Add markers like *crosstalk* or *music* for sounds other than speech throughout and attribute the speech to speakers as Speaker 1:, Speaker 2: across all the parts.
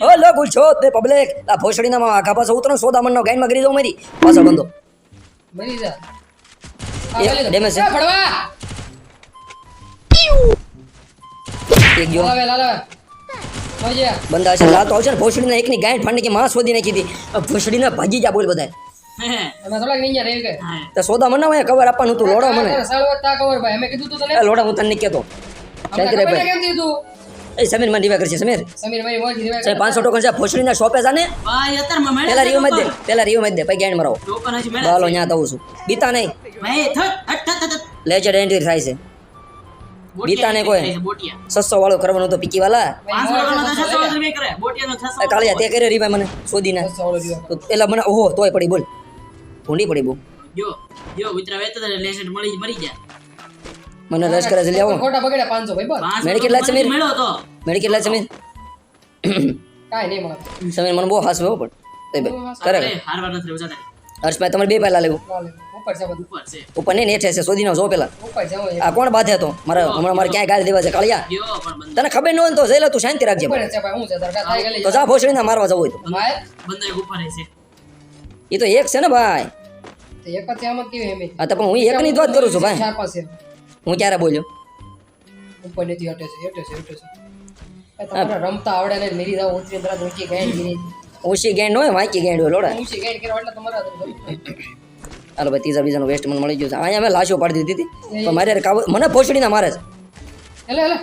Speaker 1: હો ગુલછો તે પબ્લિક આ ભોસડીના માં આખા પાસે ઉતરો સોદામણનો ગાઈનમાં ગરી દો મારી પાછો બંધો.
Speaker 2: મરી જા.
Speaker 1: એ ડેમેજ છે.
Speaker 2: ફડવા
Speaker 1: એક ગયો.
Speaker 2: લાવે લાવે.
Speaker 1: બંધા છે. લાલ તો આવશે ને ભોસડીના એકની ગાઈન ફાંડી કે માં શોધી નાખી હતી આ ભોસડીના ભાજી જા બોલ બધાય.
Speaker 2: અમે થોડાક નીચે રહી ગਏ
Speaker 1: તો સોદામણ ના હોય કવર આપવાનું તું લોડો મને.
Speaker 2: સાળવત તા કવર ભાઈ. અમે કીધું તું તને.
Speaker 1: એ લોડા હું તને કેતો
Speaker 2: કેમ દીધું
Speaker 1: એ સમીરમાં રીવા કરશે સમીર.
Speaker 2: સમીર ભાઈ મોજ રીવા
Speaker 1: સાહેબ પાંચસો ટોકન છે ભોસડીના શોપે જાને
Speaker 3: ભાઈ અત્યારમાં મેળે
Speaker 1: પેલા
Speaker 3: છે
Speaker 1: મતમાં દે પેલા રીવ મત દે પછી ગાંઠ મરાવો.
Speaker 3: ટોકન હજી મેળે
Speaker 1: બોલો ન્યા દઉં છું. બીતા નહીં.
Speaker 3: ભાઈ થટ હટ થટ થટ
Speaker 1: લેજર એન્ટ્રી થાય છે.
Speaker 3: બીતા
Speaker 1: ને કોઈ. સસ્તો વાળો કરવાનો તો પીકી વાલા.
Speaker 3: તો કરે
Speaker 1: કાળિયા તે કર્યો રીવા મને
Speaker 2: રીવા
Speaker 1: તો પેલા મને ઓહો તોય પડી બોલ. ભૂંડી પડી બહુ.
Speaker 3: જો જો વિતરા વેચતા હતા મળી મરી ગયા
Speaker 1: મને રસ કરે છે લેવો
Speaker 2: ખોટા બગડ્યા પાંચસો ભાઈ બસ
Speaker 1: મેળે કેટલા સમીર?
Speaker 3: મેળો તો.
Speaker 1: મેળી કેટલા સમીર.
Speaker 2: કાઈ નહીં મળે.
Speaker 1: સમીર મને બહુ હાસ હો પણ. એ ભાઈ કરે
Speaker 3: હારવાર નથી રહેવું જાતા.
Speaker 1: હર્ષભાઈ તમારે બે પહેલા લેવું.
Speaker 2: ઉપર છે
Speaker 3: ઉપર છે.
Speaker 1: ઉપર નહીં નેઠે છે શોધીનો જો પેલા.
Speaker 2: ઉપર છે
Speaker 1: આ કોણ બાધે તો? મારે હમણાં મારે ક્યાંય ગાળ દેવા છે કાળિયા.
Speaker 3: ગયો પણ
Speaker 1: તને ખબર ન હોય તો જઈ લે તું શાંતિ રાખજે
Speaker 2: છે છે
Speaker 1: તો જા ભોસડીને મારવા જવું હોય તો.
Speaker 3: ઉપર છે.
Speaker 1: એ તો એક છે ને ભાઈ.
Speaker 2: તો એક જ આમ કેવી એમ
Speaker 1: હા તો પણ હું એકની જ વાત કરું છું ભાઈ.
Speaker 2: ચાર પાંચ છે?
Speaker 1: હું ક્યારે બોલ્યો?
Speaker 2: ઉપર નથી હટે છે હટે છે હટે છે. તમારે રમતા આવડે ને મેરી જાવ ઉતરી તરત ઊંચી ગાય ગીરી.
Speaker 1: ઓછી ગેંડ હોય વાંચી ગેંડ હોય લોડા.
Speaker 2: ઊંચી ગાય કરવા એટલે તમારા
Speaker 1: હાલો ભાઈ ત્રીજા બીજાનું વેસ્ટ મને મળી ગયું છે. અહીંયા મેં લાશો પાડી દીધી હતી. પણ મારે કાબુ મને ભોસડીના મારે છે.
Speaker 2: એટલે એટલે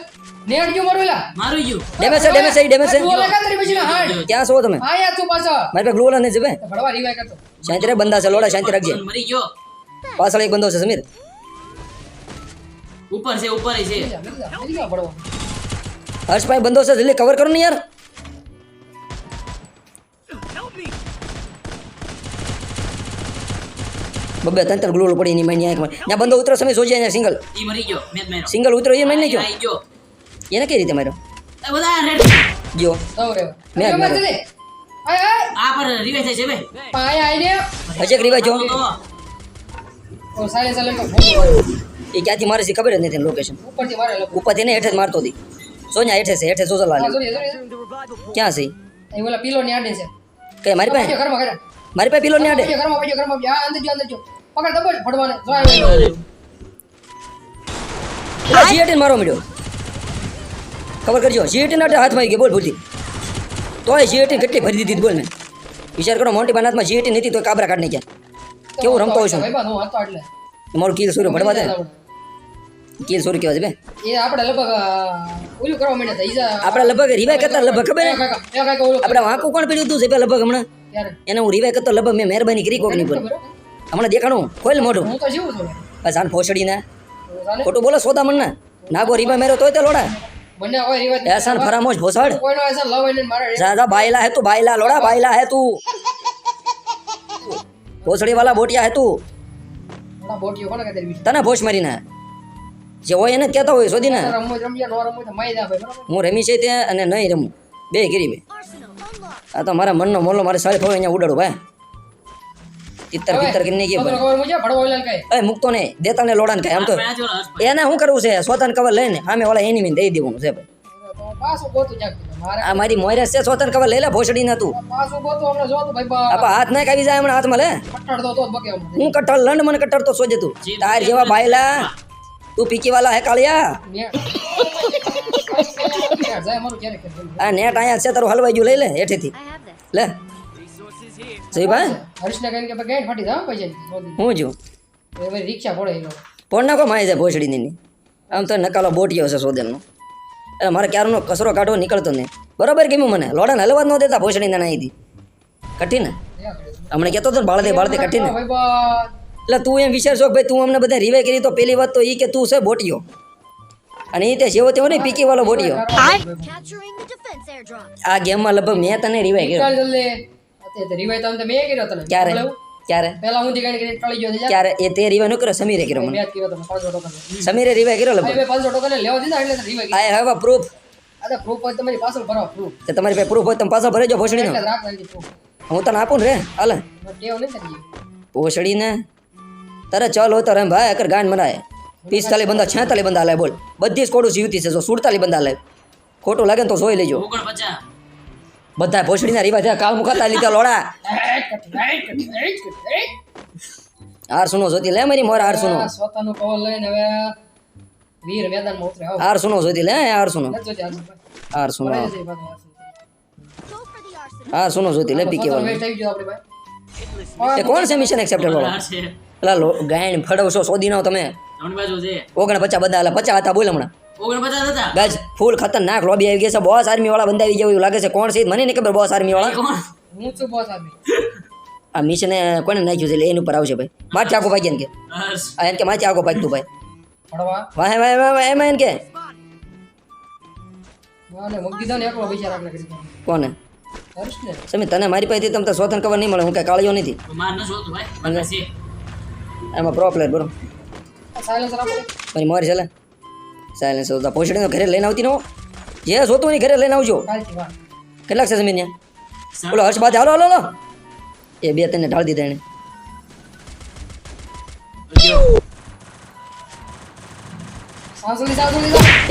Speaker 2: નેટ ગયો મારું એલા?
Speaker 3: મારું ગયું.
Speaker 1: ડેમેજ છે ડેમેજ છે ડેમેજ છે.
Speaker 2: તું ઓલા કાતરી પછી હાડ.
Speaker 1: ક્યાં છો તમે?
Speaker 2: આ યાર તું પાછો.
Speaker 1: મારી પાસે ગ્લોલા ભાઈ.
Speaker 2: તો ભડવા રીવાય કરતો.
Speaker 1: શાંતિ રે બંદા છે લોડા શાંતિ રાખજે.
Speaker 3: મરી ગયો.
Speaker 1: પાછળ એક બંદો છે સમીર.
Speaker 3: ઉપર છે ઉપર છે.
Speaker 1: હર્ષભાઈ બંધો છે જલ્દી કવર કરો ને યાર. બબે તંત્ર ગ્લોલ પડી ની માની આંખમાં. ત્યાં બંધો ઉતરો સમય સોજે અહીંયા સિંગલ
Speaker 3: ઈ મરી ગયો મે મેરો
Speaker 1: સિંગલ ઉતરો એ મારી નાખ્યો
Speaker 3: આઈ ગયો.
Speaker 1: એને કઈ રીતે માર્યો?
Speaker 3: એ બધા રેડ
Speaker 2: રે
Speaker 1: મેં
Speaker 2: મેં
Speaker 1: માર્યો.
Speaker 2: આય
Speaker 3: આ પર રિવાઇવ થાય છે બે
Speaker 2: આય આય ને
Speaker 1: હજે રીવા જો.
Speaker 2: ઓ સાલે સાલે તો
Speaker 1: એ ક્યાંથી મારે છે ખબર જ નથી લોકેશન
Speaker 2: ઉપરથી
Speaker 1: તેને હેઠે જ મારતો હતી. સોન્યા હેઠે છે હેઠે
Speaker 2: જોડી
Speaker 1: ક્યાં છે
Speaker 2: ઓલા પીલો ની આડે છે.
Speaker 1: કઈ મારી પાસે? મારી પાસે પીલો ની આડે?
Speaker 2: અંદર જો જો. પકડ
Speaker 1: મારો મળ્યો ખબર કરજો જીએટી ના હાથમાં આવી ગયો બોલ ભૂલથી. તોય જીએટી કેટલી ભરી દીધી બોલ મેં વિચાર કરો મોટી બાનાથમાં જીએટી હતી તો કાબરા કાઢ નાખ્યા. કેવું રમતો હોય છું
Speaker 2: ભાઈ
Speaker 1: કીલ સુર સૂર્ય ભરવા દે. કીલ સૂર્ય કેવા છે બે
Speaker 2: એ આપણે લગભગ ઓલું કરવા માંડ્યા હતા ઈજા.
Speaker 1: આપણે લગભગ રિવાય કરતા લગભગ ખબર?
Speaker 2: કાકા કાકા
Speaker 1: આપણે વાંકું કોણ પડ્યું હતું છે લગભગ હમણાં? એને હું રિવાય કરતો લગભગ મેં મહેરબાની કરી કોકની પર હમણાં દેખાણું ખોલ મોઢું.
Speaker 2: હું તો જીવું છું.
Speaker 1: બસ આને ફોસડીને.
Speaker 2: જાને
Speaker 1: ખોટું બોલો સોદામણ ના નાગો રીબા મેરો તોય તે લોડા.
Speaker 2: બંને હોય રિવાજ
Speaker 1: એસાન ફરામોશ ભોસડ.
Speaker 2: કોઈનો એસા લવ એને મારે.
Speaker 1: જા જા બાયલા હે તું બાયલા લોડા બાયલા હે તું. ભોસડી વાલા બોટિયા હે તું. તને ભોસ મારીને? જે હોય એને જ કહેતા હોય
Speaker 2: રમીએ નો રમવો હોય તો માઈ દે ભાઈ બરાબર?
Speaker 1: હું રમી છે ત્યાં અને નહીં રમું. બે ગીરી બે આ તો મારા મનનો મોલો મારે સારી ફોડે અહીંયા ઉડાડું ભાઈ. તિત્તર પિત્તર કરીને કે એ મૂકતો નહીં. દેતા ને લોડાને કાંઈ આમ તો. એને શું કરવું છે? સ્વતન કવર લઈને. આમે ઓલા એની દઈ દેવાનું છે ભાઈ. આ મારી મોયરસ છે સ્વતન કવર લઈ લે ભોસડી નતું તું.
Speaker 2: પાછું ગોતું હમણાં જોતું ભાઈ બા.
Speaker 1: આપા હાથ ના કાવી જાય હમણાં હાથમાં લે.
Speaker 2: કટ્ટાડ દો તો બકે
Speaker 1: હું કટ્ટર લંડ મને કટ્ટર તો સોજે તું. તાર જેવા ભાઈલા તું પીકી વાલા હે કાળિયા? આ નેટ આયા છે તારું હલવાઈ ગયું લઈ લે હેઠેથી. લે. સહી ભાઈ
Speaker 2: હર્ષને કહીને કે ગેટ ફાટી જાવ પૈસા
Speaker 1: હું જો
Speaker 2: એ ભાઈ રિક્ષા પડે
Speaker 1: ફોન નાખો માય જાય ભોસડી ની. આમ તો નકાલો બોટિયો છે સોદેલનો. એટલે મારે ક્યારનો કચરો કાઢવો નીકળતો નહીં. બરાબર ગમ્યું મને? લોડાને હલવા જ ન દેતા ભોસડીને નાઈ દી કઠી ને હમણાં કહેતો હતો ને બાળદે બાળદે કઠી ને એટલે તું એમ વિચારશો કે ભાઈ તું અમને બધા રિવાય કરી તો પેલી વાત તો એ કે તું છે બોટિયો. અને એ તે જેવો તેવો નહીં પીકી વાળો બોટિયો. આ ગેમમાં લગભગ મેં તને રિવાય કર્યો. ક્યારે? ક્યારે?
Speaker 2: પહેલા હું દીકરી કરીને ટળી ગયો છે
Speaker 1: ક્યારે? એ તે રીવા નકરો સમીરે કર્યો મને.
Speaker 2: મેં કર્યો તમે પાંચસો ટકા
Speaker 1: સમીરે રિવાય કર્યો લગભગ.
Speaker 2: ભાઈ પાંચસો ટકા લેવા દીધા એટલે રીવા
Speaker 1: આઈ હવે પ્રૂફ
Speaker 2: અરે પ્રૂફ હોય તમારી પાછળ ભરો પ્રૂફ
Speaker 1: તો તમારી પાસે પ્રૂફ હોય તમે પાછો ભરેજો ભોસડીનો. હું તને આપું ને રે હાલે. ભોસડીને. તારે ચાલ હોય તો રમ ભાઈ અકર ગાંડ મનાય પિસ્તાલીસ બંદા છેતાલીસ બંદા હાલે બોલ. બધી જ કોડું જીવતી છે જો સુડતાલીસ બંદા હાલે. ખોટું લાગે ને તો જોઈ લેજો. બધા ભોસડીના રીવા થયા કાલ મુકાતા લીધા લોડા. હાર સુનો જોતી લે મારી મોર હાર સુનો.
Speaker 2: આ સ્વતાનું કવર લઈને હવે વીર મેદાનમાં ઉતરે. આવો.
Speaker 1: હાર સુનો જોતી લે હાર સુનો. હાર સુનો.
Speaker 2: ભરાઈ જશે એ પાછું આ શું.
Speaker 4: Go for the arsenal.
Speaker 1: હાર સુનો જોતી લે પીકે વાળું.
Speaker 2: ગયું
Speaker 1: એ કોણ છે મિશન એક્સેપ્ટેડ વાળો?
Speaker 3: આ
Speaker 1: પેલા ગાયણ ફડવશો શોધી નાવ તમે. ઓગણ પચાસ બધા એટલે પચાસ હતા બોલ હમણાં. ગાજ ફૂલ ખતરનાક લોબી આવી ગઈ છે બોસ આર્મી વાળા બંધ આવી ગયા એવું લાગે છે. કોણ છે મને નહીં ખબર બોસ આર્મી વાળા.
Speaker 2: હું છું બોસ આદમી *laughs*
Speaker 1: આ મિશન કોને નાખ્યું છે? એટલે એની ઉપર આવશે ભાઈ. માથે આગો ભાઈ કે? એમ કે માથે આગો ભાગતું ભાઈ.
Speaker 2: ભણવા
Speaker 1: વાહે વાહે વાહે એમાં એમ કે. કોને? સમી તને મારી પાસેથી તમને શોધન ખબર નહીં મળે હું કાંઈ કાળિયો નથી.
Speaker 3: માર ભાઈ. મારે
Speaker 1: એમાં પ્રો પ્લેયર બરો મારી મોરી ચાલે. સાયલેન્સ તો પહોંચડીને ઘરે લઈને આવતી નો જે જોતું ઘરે લઈને આવજો. કેટલાક છે જમીન બોલો હર્ષ બાદ હાલો હાલો હાલો. એ બે તને ઢાળ દીધા એને.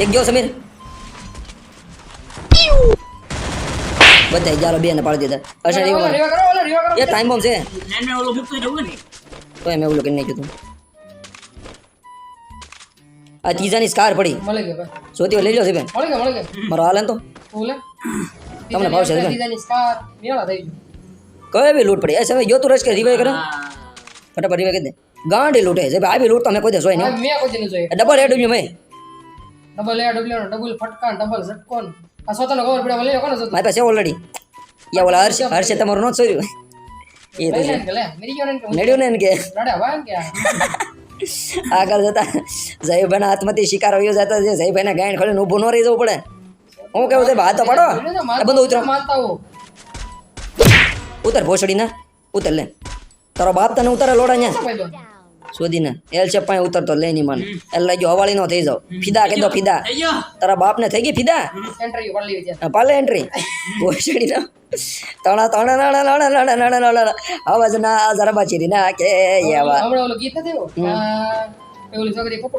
Speaker 1: એક ગયો સમીર. બધા ગયારો બે ને પાડી દીધા. અચ્છા
Speaker 2: ઓલા કરો ઓલા રીવા કરો.
Speaker 1: એ ટાઈમ બોમ્બ છે.
Speaker 3: નેન ઓલો મૂકતો જવું ને.
Speaker 1: તો એમ એવું કરી નાખ્યું કીધું આ ત્રીજાની સ્કાર પડી.
Speaker 2: મળી ગયો ભાઈ.
Speaker 1: જોતી લઈ લો છે બેન.
Speaker 2: મળી ગયો મળી
Speaker 1: મારો હાલ ને તો. તમને ભાવશે કઈ બી લૂંટ પડી? એ સમય જોતું તું રસ કે રિવાઈ કરે? ફટાફટ રિવાઈ કરી દે. ગાંડી લૂંટે છે. ભાઈ બી લૂંટ તમે કોઈ દે સોય નહીં.
Speaker 2: મેં કોઈ જોઈએ
Speaker 1: ડબલ એડ મેં
Speaker 2: ડબલ એ ડબલ ડબલ ફટકા ડબલ ઝટકોન. આ સોતાનો ખબર પડે ભલે લો સોતો
Speaker 1: મારી પાસે ઓલરેડી યા ઓલા હર્ષ હર્ષ તમારું નો સોર્યું એ તો નડ્યું ને કે
Speaker 2: આ.
Speaker 1: આગળ જતા જયભાઈના હાથમાંથી શિકાર આવ્યો જતા છે જયભાઈના ગાયણ ખોલીને ઊભું ન રહી જવું પડે. હું કેવું છે? હાથ તો પાડો. બંધો ઉતરો.
Speaker 2: માનતા હો
Speaker 1: ઉતર ભોસડી ના ઉતર લે. તારો બાપ તને ઉતારે લોડા ન્યા
Speaker 2: ભાઈ
Speaker 1: ને એલ છે પાસે ઉતરતો લે નહીં મને. એલ લાગ્યો હવાળી નો થઈ જાવ ફીદા કહી દો ફીદા. તારા બાપ ને થઈ ગઈ ફીદા? પાલે એન્ટ્રી ભોસડી ના તણા તણા નાણા નાણા નાણા નાણા નાણા આવાજ ના જરા બાચીરી ના કે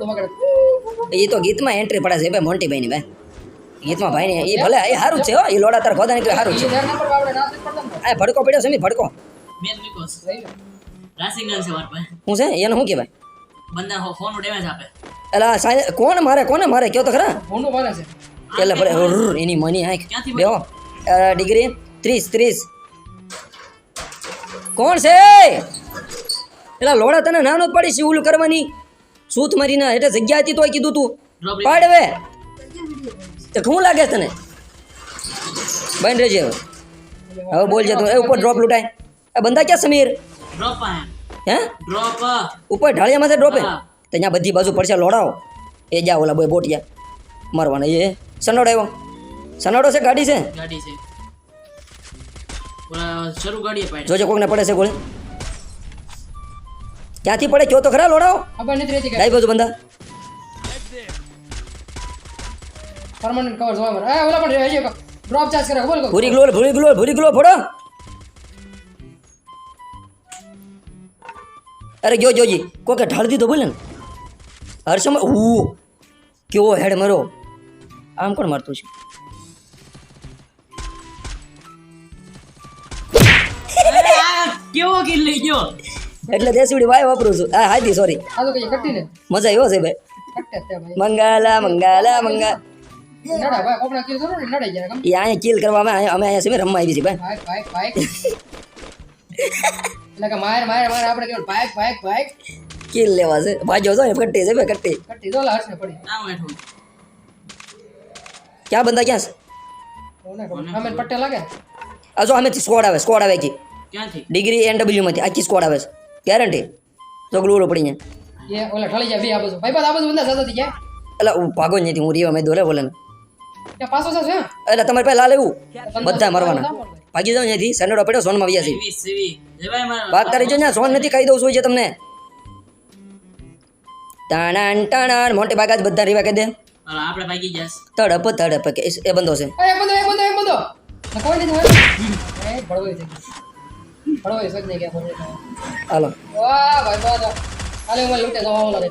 Speaker 2: વગાડે.
Speaker 1: એ તો ગીતમાં એન્ટ્રી પડે છે ભાઈ મોન્ટી ભાઈ. ની ભાઈ ગીતમાં ભાઈ ને એ ભલે એ સારું છે હો એ લોડા તાર ખોદા નીકળે સારું છે.
Speaker 2: ના ના ને.
Speaker 1: આ ભડકો પડ્યો છે મી ભડકો.
Speaker 3: મેં મૂક્યો છે. રાસિંગન છે મારા પાસે.
Speaker 1: હું છે? એને શું કહેવાય?
Speaker 3: બંદા ફોનનું ડેમેજ આપે.
Speaker 1: એલા આ કોણ મારે કોને મારે? કયો તો ખરા?
Speaker 2: ભૂંડું મારે છે.
Speaker 1: એટલે ભલે એની મની આંખ.
Speaker 3: ક્યાંથી
Speaker 1: બેહો. ડિગ્રી ત્રીસ ત્રીસ. કોણ છે? એલા લોડા તને નાનો જ પડી છે ઉલ કરવાની. સૂત મરીને એટલે જગ્યા હતી તોય કીધું તું. પાડવે તો શું લાગે તને? બંધ રહેજે હવે. હવે બોલ તું. એ ઉપર ડ્રોપ લૂંટાય. એ બંધા ક્યાં સમીર?
Speaker 3: ડ્રોપ
Speaker 1: હે?
Speaker 3: ડ્રોપ
Speaker 1: ઉપર ઢાળિયામાં ડ્રોપે
Speaker 3: હા.
Speaker 1: તો ત્યાં બધી બાજુ પડશે લોડાવો એ જા ઓલા બોય બોટિયા. મારવાના. એ સનોડો આવ્યો. સનોડો છે ગાડી છે?
Speaker 3: ગાડી છે. ઓલા શરૂ ગાડીએ પાડ્યા
Speaker 1: જોજો કોકને પડે છે ગોળી. ક્યાંથી પડે? કયો તો ખરા
Speaker 2: કે
Speaker 1: ડાઈ બાજુ બંદા
Speaker 2: પરમાનન્ટ કવર જોવા મળે. ઓલા પણ રહી ગયો ડ્રોપ ચાર્જ કરે બોલ.
Speaker 1: ભૂરી ગ્લોલ ભૂરી ગ્લોલ ભૂરી ગ્લોલ ફોડો. અરે જો. જોજી કોકે ઢાળ દીધો બોલે ને. હર્ષમાં ઉ કેવો હેડ મરો. આમ કોણ મારતું છે?
Speaker 3: કેવો કિલ લઈ ગયો?
Speaker 1: એટલે દેશીડી વાય વાપરું છું. હા હાજી સોરી
Speaker 2: આ તો કઈ કટ્ટી ને.
Speaker 1: મજા આવ્યો છે ભાઈ.
Speaker 2: ભાઈ
Speaker 1: મંગાલા મંગાલા મંગા અહીંયા કિલ કરવા અમે અમે અહીંયા છે રમવા આવી છે ભાઈ.
Speaker 2: ભાઈ ભાઈ ભાઈ. એટલે કે માર માર માર આપણે કેવું ભાઈ ભાઈ ભાઈ.
Speaker 1: કિલ લેવા છે. બાજો જો કટ્ટી છે ભાઈ કટ્ટી
Speaker 2: કટ્ટી જો હર્ષ ને પડી
Speaker 3: આમ હેઠું.
Speaker 1: ક્યાં બંદા ક્યાં છે?
Speaker 2: કોને ખબર? અમે પટ્ટે લાગે?
Speaker 1: આ જો અમે સ્કોડ આવે સ્કોડ આવે કી.
Speaker 3: ક્યાંથી?
Speaker 1: ડિગ્રી એનડબ્લ્યુ માંથી આખી સ્કોડ આવે છે. ગેરંટી તો ગ્લુડો પડી જાય
Speaker 2: એ ઓલા ઠળી જાય બે આ ભાઈ આ બાજુ બંદા સાદાથી ગયા.
Speaker 1: એટલે હું ભાગો નહીં હું રીવા મેં દોરે બોલે ને. એટલે તમારે પહેલા લેવું બધા મરવાના. ભાગી જાવ ત્યાંથી સનેડો પડ્યો સોનમાં વ્યા છે.
Speaker 3: વાત
Speaker 1: કરી રહીજો ત્યાં સોન નથી કહી દઉં છું છે તમને. ટાણાન ટાણાન મોટે ભાગા જ બધા રીવા કહી દે.
Speaker 3: આપણે ભાગી જાસ
Speaker 1: તડપ તડપ કે એ- બંધો છે.
Speaker 2: એ બંધો એ બંધો એ બંધો. કોઈ નથી હોય એ ભડવાઈ થઈ ગયું. ભડવાઈ સજ નહીં ગયા
Speaker 1: હાલો.
Speaker 2: વાહ ભાઈ વાહ વાહ. હાલે હું લૂંટે જવા ઓલા રે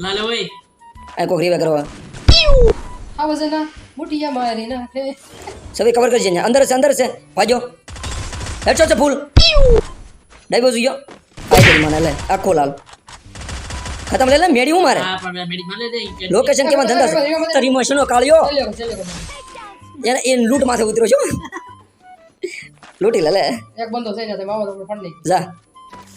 Speaker 3: લાલે ઓય.
Speaker 1: આ કોક રીવા કરવા.
Speaker 2: આ વજન મુટિયા મારી ના
Speaker 1: સવે કવર કરજે. અંદર છે અંદર છે. ભાજો હેડશોટ છે ફૂલ. ડાઈબો ગયો આઈ ગઈ મને લે. આખો લાલ. ખતમ લે લે મેડી હું મારે?
Speaker 3: હા પણ મેડિકમાં દે
Speaker 1: લોકેશન કેમાં ધંધા છે? તારી મશીનો કાળ્યો. એને એ લૂંટ માથે ઉતર્યો છું લૂટી લે લે.
Speaker 2: એક બંદો થઈ જશે માવો તો ફંડ નહીં
Speaker 1: જા.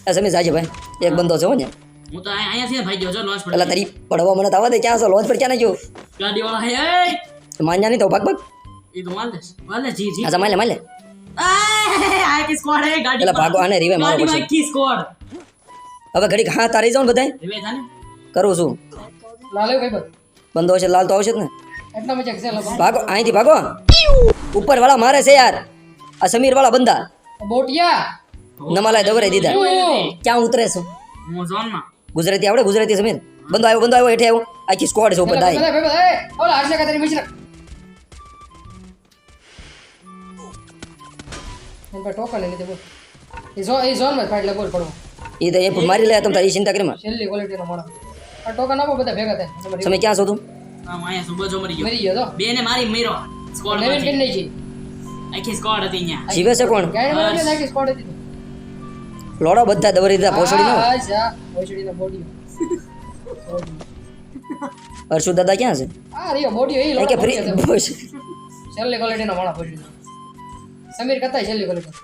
Speaker 1: આ સમી જાજે ભાઈ. એક બંદો છે હો ને.
Speaker 3: હું તો અહીંયા- છે ભાઈ જો લોન્ચ પર
Speaker 1: એટલે તારી પડવા મને તો આવવા દે ક્યાં છો? લોન્ચ પર ક્યાં ન ગયો
Speaker 3: ગાડી વાળા હે એ
Speaker 1: માન્યા નહીં તો ભાગ ભાગ
Speaker 3: એ તો માલ માલ દે જી જી
Speaker 1: આ માલે માલે
Speaker 3: આ કી સ્કોડ હે ગાડી
Speaker 1: પેલા ભાગો આને રીવે મારો પછી.
Speaker 3: કી સ્કોડ
Speaker 1: હવે ઘડીક હા તારી જાઉં ને બધાય
Speaker 3: રીવે જાને
Speaker 1: કરું છું
Speaker 2: લાલે ભાઈ બસ
Speaker 1: બંધો છે લાલ તો આવશે જ ને
Speaker 2: એટલા મજા છે
Speaker 1: ભાગો અહીંથી ભાગો ઉપર વાળા મારે છે યાર આ સમીર વાળા બંદા
Speaker 2: બોટિયા
Speaker 1: નમાલાય દવરે દીધા ક્યાં ઉતરે છો
Speaker 3: હું ઝોનમાં
Speaker 1: ગુજરાતી આવડે ગુજરાતી સમીર બંદો આવ્યો બંદો આવ્યો હેઠે આવ્યો આખી સ્કોડ છે ઉપર
Speaker 2: એ ઓલા હર્ષ કાતરી મિશ્ર એન પર ટોકન લઈ લીધે એ ઝો એ ઝોનમાં ફાઈટ બોલ પડો
Speaker 1: એ તો એ મારી લે તમે તારી ચિંતા કરી માં
Speaker 2: છેલ્લી ક્વોલિટી નો માણસ આ ટોકન આપો બધા ભેગા થાય
Speaker 1: તમે ક્યાં છો તું
Speaker 3: હું અહીંયા મરી ગયો
Speaker 2: મરી ગયો તો
Speaker 3: બે ને મારી મર્યો સ્કોડ
Speaker 2: નવીન કેમ નહીં છે
Speaker 3: આખી સ્કોડ હતી અહીંયા
Speaker 1: જીવે છે કોણ
Speaker 2: ગાડી માં નાખી સ્કોડ હતી
Speaker 1: લોડો બધા દવરી દીધા પોસડી નો
Speaker 2: હા હા નો બોડી
Speaker 1: હર્ષુ દાદા ક્યાં છે?
Speaker 2: આ રીયો બોડી એ
Speaker 1: લોકો કે ફ્રી
Speaker 2: લોડા છેલ્લી ક્વોલિટી નો માણસ ભોસડી સમીર કતાય છેલ્લી ક્વોલિટી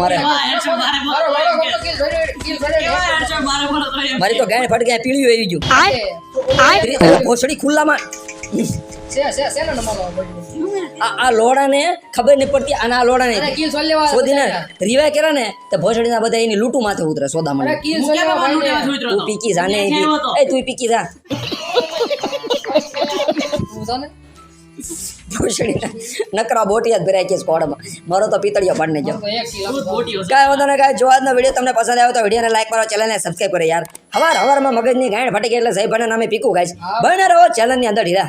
Speaker 1: મારે.
Speaker 3: મારે તો
Speaker 1: ગાય ફટ ગયા પીળ્યું આવી ગયું. ખુલ્લામાં.
Speaker 2: નો
Speaker 1: આ લોડાને ખબર નહીં પડતી અને આ લોડાને શોધીને રિવાય ને તો ભોસડીના બધા એની લૂંટું માથે ઉતરે તું પીકી જા ને? એ તું પીકી જા. નકરા બોટિયા જ ભરાય છે સ્કોડમાં. મારો તો પિતળિયો પાડીને જાવ કાંઈ વાંધો નહીં કાંઈ જો આજનો વીડિયો તમને પસંદ આવ્યો તો વિડીયોને લાઈક કરો ચેનલને સબસ્ક્રાઈબ કરો યાર. હવાર હવારમાં મગજની ગાંઠ ફટકે એટલે સાહેબ નામે પીકું ગાય બને રહો ચેનલની અંદર હીરા.